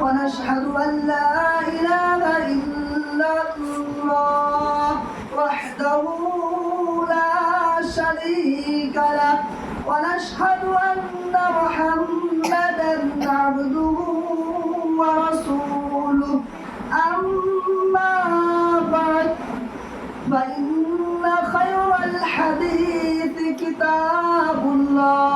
ونشهد أن لا إله إلا الله وحده لا شريك له. ونشهد أن محمدا عبده ورسوله. أما بعد فإن خير الحديث كتاب الله.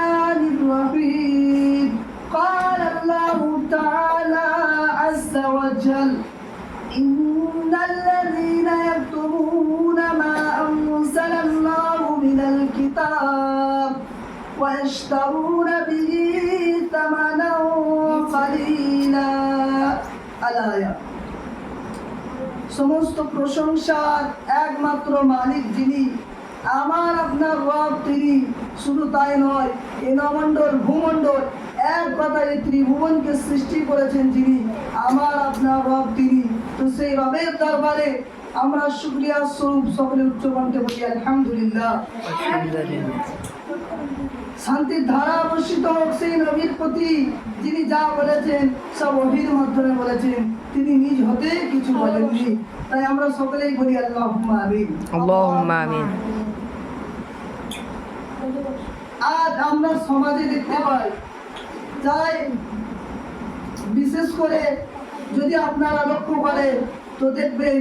تعالى عز وجل إن الذين يكتمون ما أنزل الله من الكتاب ويشترون به ثمنا قليلا الآية সমস্ত প্রশংসার একমাত্র মালিক যিনি আমার আপনার রব তিনি শুধু তাই নয় এই ভূমন্ডল, এক কথা এই ত্রিভুবনকে সৃষ্টি করেছেন যিনি, আমার, আপনার রব তিনি। তো সেই রবের দরবারে আমরা শুক্রিয়া স্বরূপ সকলে উচ্চকণ্ঠে বলি, আলহামদুলিল্লাহ। শান্তির ধারা বর্ষিত হোক সেই নবীর প্রতি, যিনি যা বলেছেন, সব অভির মাধ্যমে বলেছেন, তিনি নিজ হতে কিছু বলেননি। তাই আমরা সকলেই বলি আল্লাহ আমিন। আল্লাহ আমিন। আজ আমরা সমাজে দেখতে পাই। তাই বিশেষ করে যদি আপনারা লক্ষ্য করেন, তো দেখবেন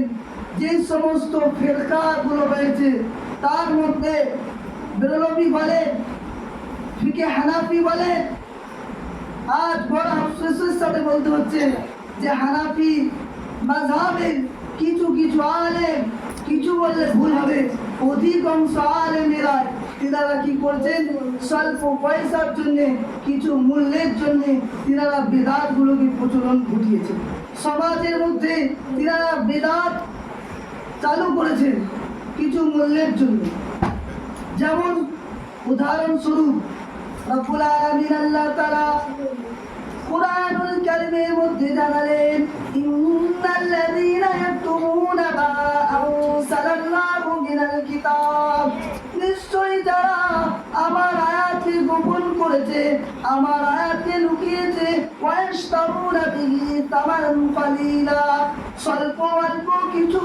যে সমস্ত ফেরকাগুলো রয়েছে, তার মধ্যে বেরলবি বলে ফিকে হানাফি বলে আজ বড় আফসোসের সাথে বলতে হচ্ছে যে হানাফি মাঝহাবের কিছু কিছু আলেম, কিছু বললে ভুল হবে। অধিকাংশ আলেমেরা তিনারা কি করছেন স্বল্প পয়সার জন্য, কিছু মূল্যের জন্য তিনারা বেদাতগুলোকে প্রচলন ঘটিয়েছেন সমাজের মধ্যে তিনারা বেদাত চালু করেছেন কিছু মূল্যের জন্য। যেমন উদাহরণস্বরূপ কুরআনুল কারীমের মধ্যে জানালেন, ইন্নাল্লাযীনা আমার আয়াতকে লুকিয়েছে ওয়াইশতারুনা বিহি তামানান কালীলা। স্বল্প অল্প কিছু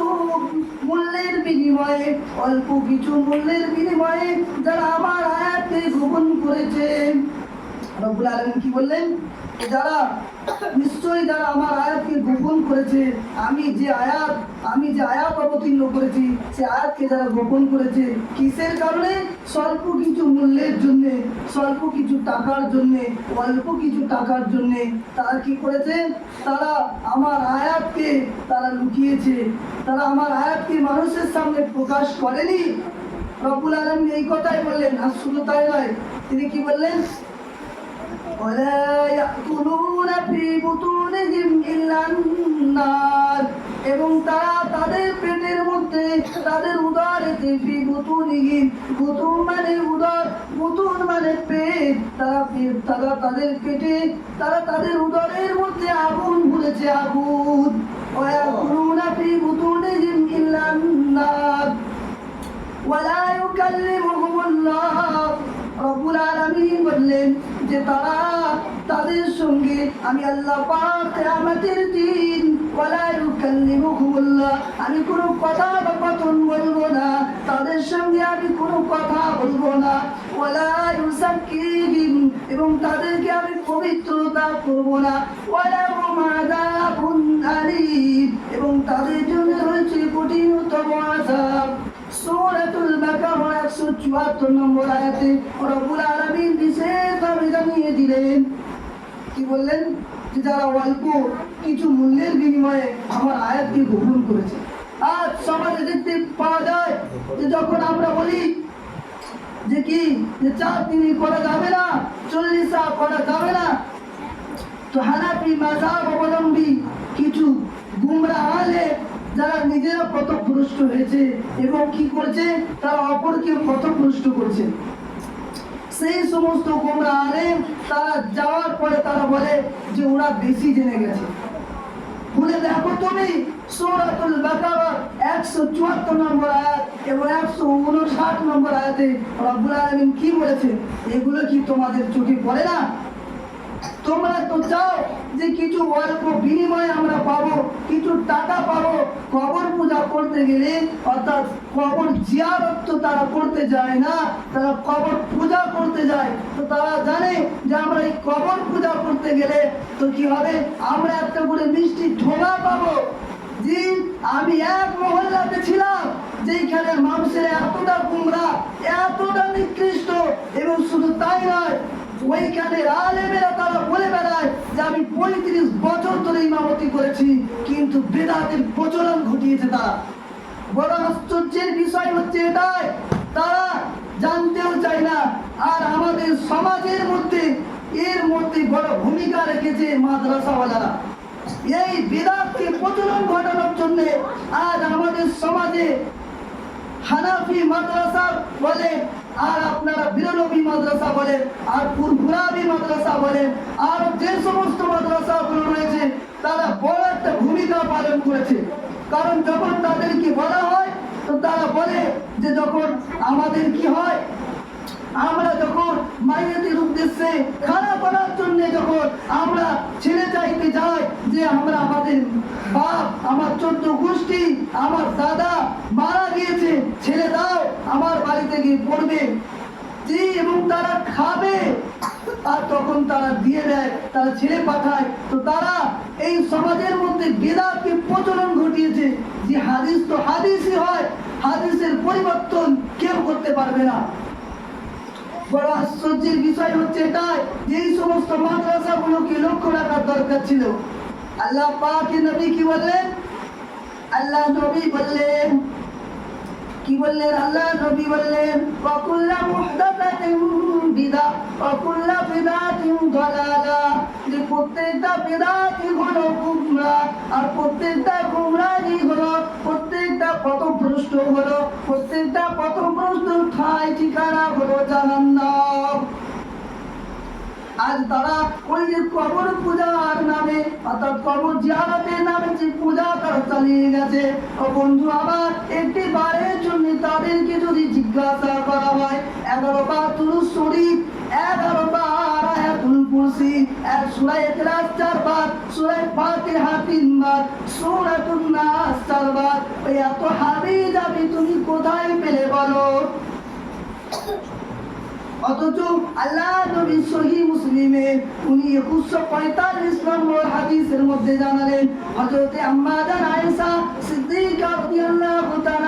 মূল্যের বিনিময়ে, অল্প কিছু মূল্যের বিনিময়ে যারা আমার আয়াতকে গ্রহণ করেছে রব্বুল আলামিন কি বললেন? যারা, নিশ্চয়ই যারা আমার আয়াতকে গোপন করেছে, আমি যে আয়াত, আমি যে আয়াত অবতীর্ণ করেছি, সে আয়াতকে যারা গোপন করেছে, কিসের কারণে? স্বল্প কিছু মূল্যের জন্য, স্বল্প কিছু টাকার জন্য, অল্প কিছু টাকার জন্য তারা কি করেছে? তারা আমার আয়াতকে তারা লুকিয়েছে। তারা আমার আয়াতকে মানুষের সামনে প্রকাশ করেনি। রব্বুল আলমী এই কথাই বললেন, আর শুধু তাই নয়, তিনি কি বললেন? ولا يأكلون في بطونهم إلا النار এবং তারা তাদের পেটের মধ্যে তাদের উদরেতে ফি বুতুনিহিম বুতুন মানে উদর বুতুন মানে পেট তারা পেট তারা তাদের পেটে তারা তাদের উদরের মধ্যে আগুন ভুলেছে আগুন ওয়াকুলুনা ফি বুতুনিহিম ইল্লা النار যে তারা তাদের সঙ্গে আমি আল্লাহ পাক কিয়ামতের দিন আমি কোনো কথা বা কথন বলব না। তাদের সঙ্গে আমি কোনো কথা বলব না। ইউসাক্কিহিম এবং তাদেরকে আমি পবিত্রতা করব না। আলীম। এবং তাদের জন্য রয়েছে কঠিনতম সূরাতুল বাকারা 174 নম্বর আয়াতে রব্বুল আলামিন বিশেষভাবে জানিয়ে দিলেন। কি বললেন? যে যারা অল্প কিছু মূল্যের বিনিময়ে আমার আয়াতকে গ্রহণ করেছে, আজ সমাজে দেখতে পাওয়া যায় যে যখন আমরা বলি যে কি, যে চার দিনই করা যাবে না, চল্লিশ চল্লিশা করা যাবে না, তো হানাফি মাজাব অবলম্বী কিছু গুমরা আলে যারা নিজেরা পথভ্রষ্ট হয়েছে এবং কি করছে? তারা অপরকে পথভ্রষ্ট করছে। সেই সমস্ত গোমরা আলেম, তারা যাওয়ার পরে তারা বলে যে ওরা বেশি জেনে গেছে। ভুলে দেখো তুমি, সূরাতুল বাকারা 174 নম্বর আয়াত এবং 159 নম্বর আয়াতে রব্বুল আলামিন কি বলেছে? এগুলো কি তোমাদের চোখে পড়ে না? তোমরা তো চাও যে কিছু অল্প বিনিময়ে আমরা পাবো, কিছু টাকা পাবো কবর পূজা করতে গেলে, অর্থাৎ কবর জিয়ারত তো তারা করতে যায় না, তারা কবর পূজা করতে যায়। তো তারা জানে যে আমরা এই কবর পূজা করতে গেলে তো কি হবে? আমরা একটা করে মিষ্টি ঠোঙা পাবো। জি আমি এক মহল্লাতে ছিলাম যেখানে মানুষের এতটা গুমরা, এতটা নিকৃষ্ট, এবং শুধু তাই নয় ওইখানে আলেমেরা তারা বলে বেড়ায় যে আমি পঁয়ত্রিশ বছর ধরে ইমামতি করেছি, কিন্তু বেদাতের প্রচলন ঘটিয়েছে তারা। বড় আশ্চর্যের বিষয় হচ্ছে এটাই, তারা জানতেও চায় না। আর আমাদের সমাজের মধ্যে, এর মধ্যে বড় ভূমিকা রেখেছে মাদ্রাসাওয়ালারা। এই বেদাতকে প্রচলন ঘটানোর জন্য আজ আমাদের সমাজে হানাফি মাদ্রাসা বলে আর আপনারা বিরনবী মাদ্রাসা বলেন, আর ফুরফুরাবি মাদ্রাসা বলেন, আর যে সমস্ত মাদ্রাসাগুলো রয়েছে, তারা বড় একটা ভূমিকা পালন করেছে। কারণ যখন তাদেরকে বলা হয়, তো তারা বলে যে যখন আমাদের কি হয়, আমরা যখন মাইয়াদের উদ্দেশ্যে খানা করার জন্য যখন আমরা ছেলে চাইতে যাই যে আমরা আমাদের বাপ, আমার চোদ্দ গোষ্ঠী, আমার দাদা মারা গিয়েছে ছেলে দাও, আমার বাড়িতে গিয়ে পড়বে। জি এবং তারা খাবে, আর তখন তারা দিয়ে দেয়, তারা ছেলে পাঠায়। তো তারা এই সমাজের মধ্যে বেদাতকে প্রচলন ঘটিয়েছে যে হাদিস তো হাদিসই হয়, হাদিসের পরিবর্তন কেউ করতে পারবে না। বড় আশ্চর্যের বিষয় হচ্ছে এটাই যে সমস্ত লক্ষ্য রাখার দরকার ছিল। আল্লাহ নবী কি বললেন? আল্লাহ নবী বললেন, কি বললেন? আল্লাহ নবী বললেন, ওয়াকুল্লা মুহদাতাতিন বিদা দালালা, যে প্রত্যেকটা বিদাতি হলো গুমরা, আর প্রত্যেকটা গুমরাহি হলো পথভ্রষ্ট হলো প্রত্যেকটা পথভ্রষ্ট ঠাই ঠিকানা হলো জাহান্নাম। আজ তারা ওই যে কবর পূজার নামে, অর্থাৎ কবর জিয়ারতের নামে যে পূজা তারা চালিয়ে গেছে, ও বন্ধু আবার একটি বারের জন্য তাদেরকে যদি জিজ্ঞাসা করা হয়, এগারো বার তুরুস শরীফ, এগারো বার আয়াতুল কুরসি, এক সূরা ইখলাস চারবার সূরা ফাতিহা তিনবার সূরাতুন নাস চারবার। এত হাদিস আমি তুমি কোথায় পেলে বলো? অথচ আল্লাহ নবী সহি মুসলিমে উনি একুশশো পঁয়তাল্লিশ নম্বর হাদিসের মধ্যে জানালেন হজরতে আম্মাদান আয়েশা সিদ্দিকা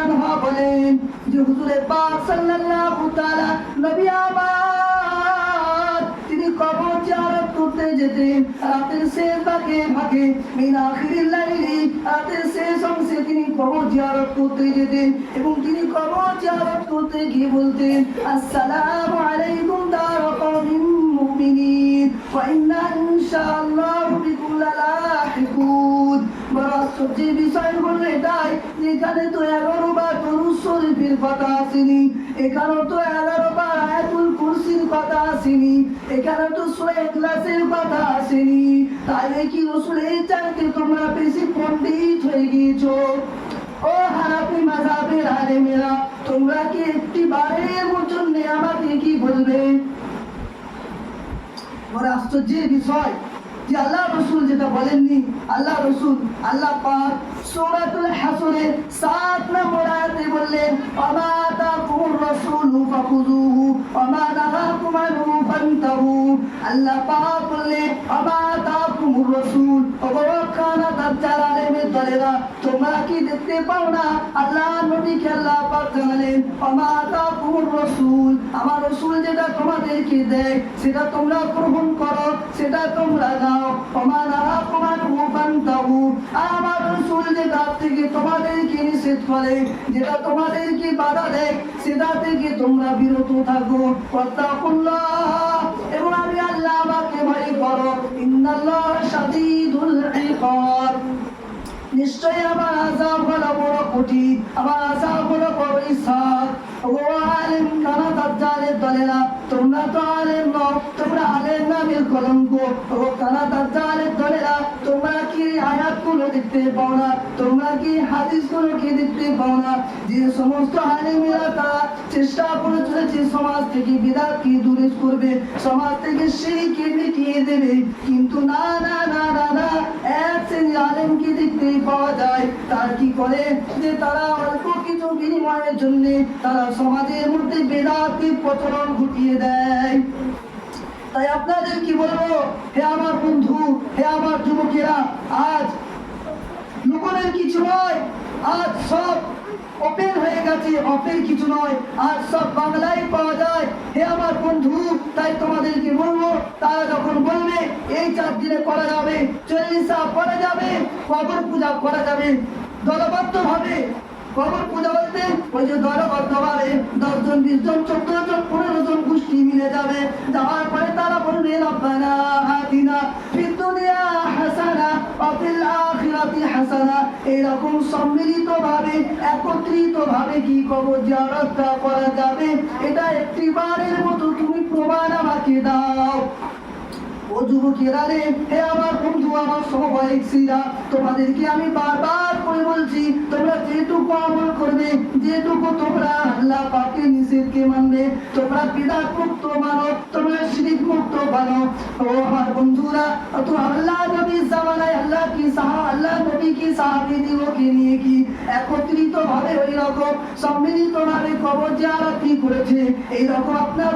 আনহা বলেন যে হুজুরে পাক সাল্লাল্লাহু তাআলা নবী আমার যেতেন রাতের শেষ ভাগে ভাগে মিন লাইলি, রাতের শেষ অংশে তিনি কবর জিয়ারত করতে যেতেন এবং তিনি কবর জিয়ারত করতে গিয়ে বলতেন, আসসালামু আলাইকুম দার মুমিনিন, ওয়া ইন্না ইনশাআল্লাহ বিকুম লালাহিকুন বড় বিষয় হলো এটাই যে এখানে তো এগারো বার দরুদ শরীফের কথা আসেনি। এখানে তো এগারো কুরসির কথা আসেনি এখানে তো সূরা ইখলাসের কথা আসেনি। তাহলে কি রসুল চাইতে তোমরা বেশি পণ্ডিত হয়ে গিয়েছো? ও হানাফি মাযহাবের আলেমেরা, তোমরা কি একটি বারের জন্য আমাকে কি বলবে? বড় আশ্চর্যের বিষয় যে আল্লাহ রসুল যেটা বলেননি, আল্লাহ রসুল, আল্লাহ পাক সূরাতুল হাসরে 7 নম্বর আয়াতে বললেন ওমা তাকুর রাসূলু ফাখুযুহু ওমা নাহাকুম আনহু ফান্তাহু। আল্লাহ পাক বললে আমা তাকুমুর রাসূল অবকানা দাজ্জাল আলেমের দলেরা, তোমরা কি দেখতে পাও না? আল্লাহ নবীকে আল্লাহ পাক জানালেন আমা রাসূল, আমার রাসূল যেটা তোমাদেরকে দেয়, সেটা তোমরা গ্রহণ করো, সেটা তোমরা নাও আমা নাহাকুমান মুফান্তাহু আমার রাসূল যেটা থেকে তোমাদেরকে নিষেধ করে, যেটা তোমাদেরকে বাধা দেয় সেটা থেকে তোমরা বিরত থাকো। ওয়াত্তাকুল্লাহ। এবং আমি আল্লাহ আমাকে ভয় করো। ইন্নাল্লাহ শাদীদুল ইকাব নিশ্চয়ই আমার আজাব হলো বড় কঠিন, আমার আজাব হলো বড় ইসাদ ও আলেম কানা দাজ্জালের দলেরা? তোমরা তো আলেম নও, তোমরা আলেম নামের কলঙ্ক। ও কানা দাজ্জালের দলেরা? তোমরা কি আয়াতগুলো দেখতে পাও না? তোমরা কি হাদিসগুলো কি দেখতে পাও না? যে সমস্ত আলেমেরা তারা চেষ্টা করে চলেছে সমাজ থেকে বিদাতকে দূরে করবে, সমাজ থেকে সিঁড়িকে মিটিয়ে দেবে? কিন্তু না না না না না, এক শ্রেণি আলেমকে দেখতে পাওয়া যায়? তার কি করে? যে তারা অল্প কিছু বিনিময়ের জন্য তারা সমাজের মধ্যে বেদাতের প্রচলন ঘটিয়ে দেয়। তাই আপনাদের কি বলব? হে আমার বন্ধু, হে আমার যুবকেরা, আজ লুকোনের কিছু নয়, আজ সব ওপেন হয়ে গেছে অপের কিছু নয় আর সব বাংলায় পাওয়া যায়। হে আমার বন্ধু, তাই তোমাদেরকে বলব, তারা যখন বলবে, এই চার দিনে করা যাবে, চল্লিশা করা যাবে, কবর পূজা করা যাবে দলবদ্ধ ভাবে কবর পূজা বলতে ওই যে দলবদ্ধ ভাবে দশজন বিশ জন চোদ্দ জন পনেরো জন গোষ্ঠী মিলে যাবে। যাওয়ার পরে তারা বলবে, রব্বানা আতিনা ফিদ হাসানা ওয়া ফিল আখিরাতি হাসানা। এরকম সম্মিলিত ভাবে একত্রিত ভাবে কি কবর জিয়ারতটা করা যাবে? এটা একটি বারের মতো তুমি প্রমাণ আমাকে দাও। ও যুবকেরা রে হে আমার বন্ধু, আমার সমবয়িক শ্রীরা, তোমাদেরকে আমি বারবার করে বলছি, তোমরা যেটুকু আমল করবে, যেটুকু তোমরা আল্লাহ পাকে নিষেধকে মানবে, তোমরা বিদাত মুক্ত মানো তোমরা শিরিক মুক্ত মানো ও আমার বন্ধুরা তো আল্লাহ কি নিয়ে কি একত্রিত ভাবে ওই রকম সম্মিলিত ভাবে কবর করেছে? এই রকম আপনার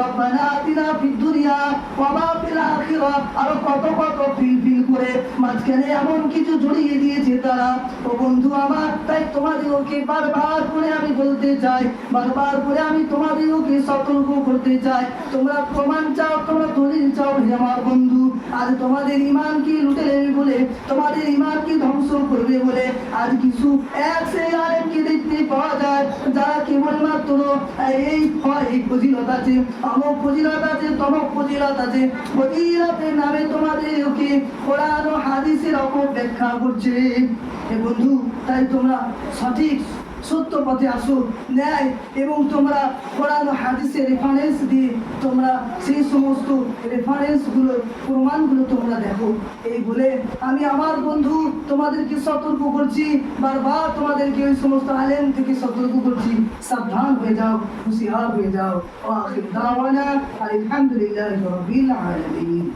রব্বানা আতিনা ফিদ দুনিয়া ওয়া মা ফিল আখিরা আরও কত কত ফিল ফিল করে মাঝখানে এমন কিছু জড়িয়ে দিয়েছে তারা। ও বন্ধু আমার, তাই তোমাদেরকে বারবার করে আমি বলতে চাই, বারবার করে আমি তোমাদেরকে সতর্ক করতে চাই। তোমরা প্রমাণ চাও, তোমরা দলিল চাও হে আমার বন্ধু। আজ তোমাদের ইমান কি লুটে নেবে বলে তোমাদের ইমান কি ধ্বংস করবে বলে আজ কিছু এক সেই আরেককে দেখতে পাওয়া যায়, যারা কেবলমাত্র এই এই ফজিলত আছে, অমক ফজিলত আছে, তমক ফজিলত আছে। ফজিলতের নামে তোমাদেরকে কোরআন ও হাদিসের অপব্যাখ্যা করছে। বন্ধু, তাই তোমরা সঠিক সত্য পথে আসো, ন্যায় এবং তোমরা কোরআন ও হাদিসের রেফারেন্স দিয়ে তোমরা সেই সমস্ত রেফারেন্সগুলো প্রমাণগুলো তোমরা দেখো। এই বলে আমি আমার বন্ধু তোমাদেরকে সতর্ক করছি, বারবার তোমাদেরকে ওই সমস্ত আলেম থেকে সতর্ক করছি। সাবধান হয়ে যাও, হুঁশিয়ার হয়ে যাও। আলহামদুলিল্লাহ রবিল আলামিন।